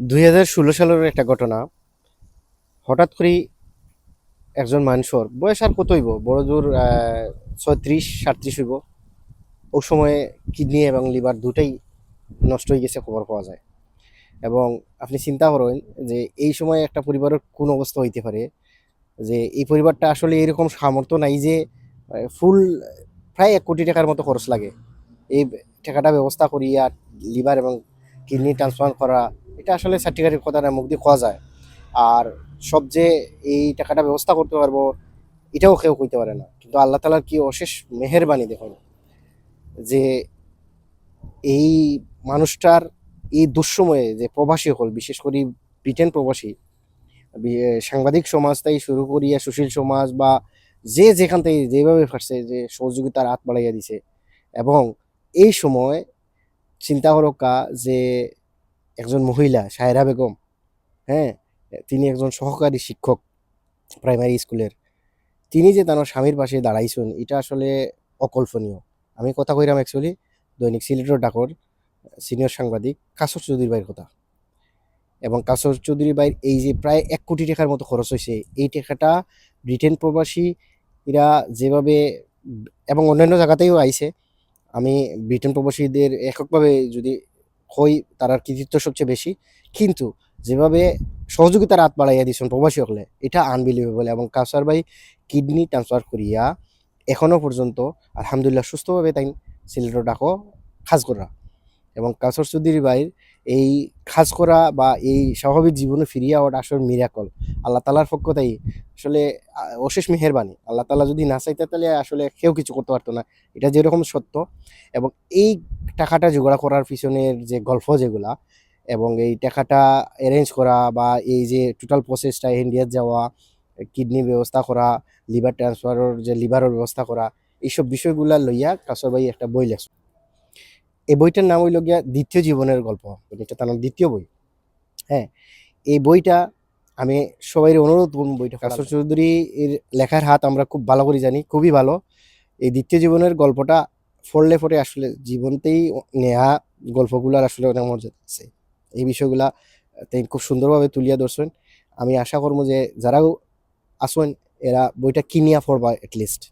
দুই হাজার ষোলো সালের একটা ঘটনা। হঠাৎ করে একজন মানুষের বয়স আর কত হইব? বড় জোর ছয়ত্রিশ সাতত্রিশ হইব। ও সময়ে কিডনি এবং লিভার দুটাই নষ্ট হয়ে গেছে খবর পাওয়া যায়। এবং আপনি চিন্তা করেন যে এই সময় একটা পরিবারের কোন অবস্থা হইতে পারে? যে এই পরিবারটা আসলে এরকম সামর্থ্য নাই যে ফুল, প্রায় এক কোটি টাকার মতো খরচ লাগে। এই টাকাটা ব্যবস্থা করিয়া লিভার এবং কিডনি ট্রান্সপ্লান্ট করা এটা আসলে সার্টিফিকেটের কথা না, মুখ দিয়ে খাওয়া যায়। আর সব যে এই টাকাটা ব্যবস্থা করতে পারব, এটাও কেউ কইতে পারে না। কিন্তু আল্লাহ তালার কি অশেষ মেহেরবানি দেখুন, যে এই মানুষটার এই দুঃসময়ে যে প্রবাসী হল, বিশেষ করে ব্রিটেন প্রবাসী সাংবাদিক সমাজ তাই শুরু করিয়া সুশীল সমাজ বা যে যেখান থেকে যেভাবে পারছে যে সহযোগিতার হাত বাড়াইয়া দিছে। এবং এই সময় চিন্তা করকা যে একজন মহিলা সায়রা বেগম হ্যাঁ? তিনি একজন সহকারী শিক্ষক প্রাইমারি স্কুলের তিনি যে তার স্বামীর পাশে দাঁড়াইছেন, এটা আসলে অকল্পনীয়। আমি কথা কইরাম অ্যাকচুয়ালি দৈনিক সিলেটর ডাকর সিনিয়র সাংবাদিক কাসর চৌধুরী ভাইয়ের কথা। এবং কাসর চৌধুরী ভাইয়ের এই যে প্রায় এক কোটি টাকার মতো খরচ হয়েছে এই টাকাটা ব্রিটেন প্রবাসী এরা যেভাবে এবং অন্যান্য জায়গাতেও আইছে, আমি ব্রিটেন প্রবাসীদের এককভাবে যদি হই তারার কৃতিত্ব সবচেয়ে বেশি। কিন্তু যেভাবে সহযোগিতার হাত বাড়াইয়া দিয়েছেন প্রবাসী হলে, এটা আনবিলিভেবল এবং কাউসার ভাই কিডনি ট্রান্সফার করিয়া এখনও পর্যন্ত আলহামদুলিল্লাহ সুস্থভাবে তাই সিলেটর ডাকো, খাস করা। এবং কাউসার চৌধুরী ভাইয়ের এই খাজ করা বা এই স্বাভাবিক জীবনে ফিরিয়ে আওয়াটা আসলে মিরাকল আল্লাহ তালার পক্ষ তাই আসলে অশেষ মেহেরবানি। আল্লাহ তালা যদি না চাইতে তাহলে আসলে কেউ কিছু করতে পারতো না। এটা যেরকম সত্য এবং এই টাকাটা জোগাড় করার পিছনের যে গল্প যেগুলা এবং এই টাকাটা অ্যারেঞ্জ করা বা এই যে টোটাল প্রসেসটা ইন্ডিয়ার যাওয়া কিডনি ব্যবস্থা করা লিভার ট্রান্সফারের যে লিভারের ব্যবস্থা করা, এইসব বিষয়গুলা লইয়া কাসর ভাই একটা বই লেখছে এই বইটার নাম হইল গিয়া দ্বিতীয় জীবনের গল্প। এটা তার নাম দ্বিতীয় বই। হ্যাঁ এই বইটা আমি সবাই অনুরোধ করব বইটা কাসর চৌধুরী এর লেখার হাত আমরা খুব ভালো করে জানি খুবই ভালো। এই দ্বিতীয় জীবনের গল্পটা পড়লে পরে আসলে জীবনতেই নেয়া গল্পগুলার আসলে অনেক মজা আছে। এই বিষয়গুলা তিনি খুব সুন্দরভাবে তুলিয়া ধরছেন। আমি আশা করব যে যারাও আসেন এরা বইটা কিনিয়া পড়বা এটলিস্ট